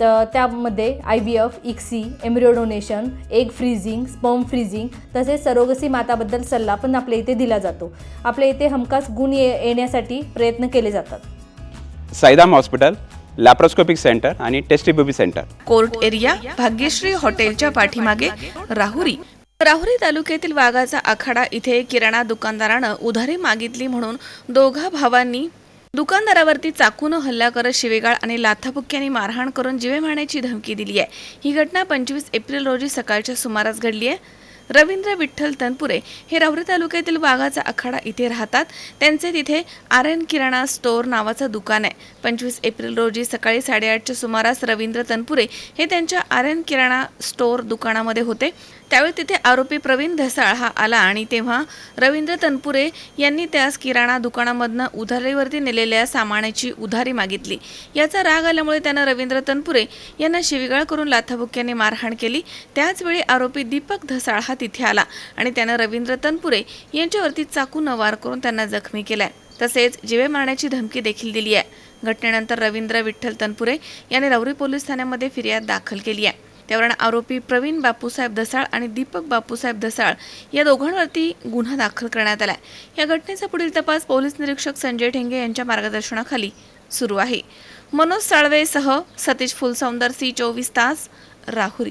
तर त्यामध्ये I V F ICSI embryo donation egg freezing sperm freezing तसेच surrogacy माताबद्दल सल्ला पण आपल्या इथे दिला जातो. आपल्या इथे हमखास गुण ये येण्यासाठी प्रयत्न केले जातात. साईदाम हॉस्पिटल लॅप्रोस्कोपिक सेंटर आणि test tube baby centre. Court area Bhagyashree हॉटेलच्या पाठीमागे राहुरी. राहुरी तालुक्यातील वाघाचा आखाडा इथे किराणा दुकानदारानं उधारी मागितली म्हणून दोघा भावांनी दुकानदारावरती चाकून हल्ला करत शिवेगाळ आणि लाथाबुक्क्यांनी मारहाण करून जीवे मारण्याची धमकी दिली आहे ही घटना पंचवीस एप्रिल रोजी सकाळच्या सुमारास घडली आहे रवींद्र विठ्ठल तनपुरे हे रावरी तालुक्यातील वाघाचा आखाडा इथे राहतात. त्यांचे तिथे आर्यन किराणा स्टोअर नावाचं दुकान आहे. पंचवीस एप्रिल रोजी सकाळी साडेआठच्या सुमारास रवींद्र तनपुरे हे त्यांच्या आर्यन किराणा स्टोअर दुकानामध्ये होते. त्यावेळी तिथे आरोपी प्रवीण धसाळ हा आला आणि तेव्हा रवींद्र तनपुरे यांनी त्यास किराणा दुकानामधनं उधारीवरती नेलेल्या सामानाची उधारी मागितली. याचा राग आल्यामुळे त्यानं रवींद्र तनपुरे यांना शिविगाळ करून लाथाबुक्याने मारहाण केली. त्याचवेळी आरोपी दीपक धसाळ हा तिथे आला आणि त्यानं रवींद्र तनपुरे यांच्यावरती चाकून वार करून त्यांना जखमी केलाय. तसेच जिवे मारण्याची धमकी देखील दिली आहे. घटनेनंतर रवींद्र विठ्ठल तनपुरे यांनी राऊरी पोलीस ठाण्यामध्ये फिर्याद दाखल केली आहे. त्यावरून आरोपी प्रवीण बापूसाहेब धसाळ आणि दीपक बापूसाहेब धसाळ या दोघांवरती गुन्हा दाखल करण्यात आलाय. या घटनेचा पुढील तपास पोलीस निरीक्षक संजय ठेंगे यांच्या मार्गदर्शनाखाली सुरू आहे. मनोज साळवेसह सतीश फुलसौंदर सी चोवीस तास राहुरी.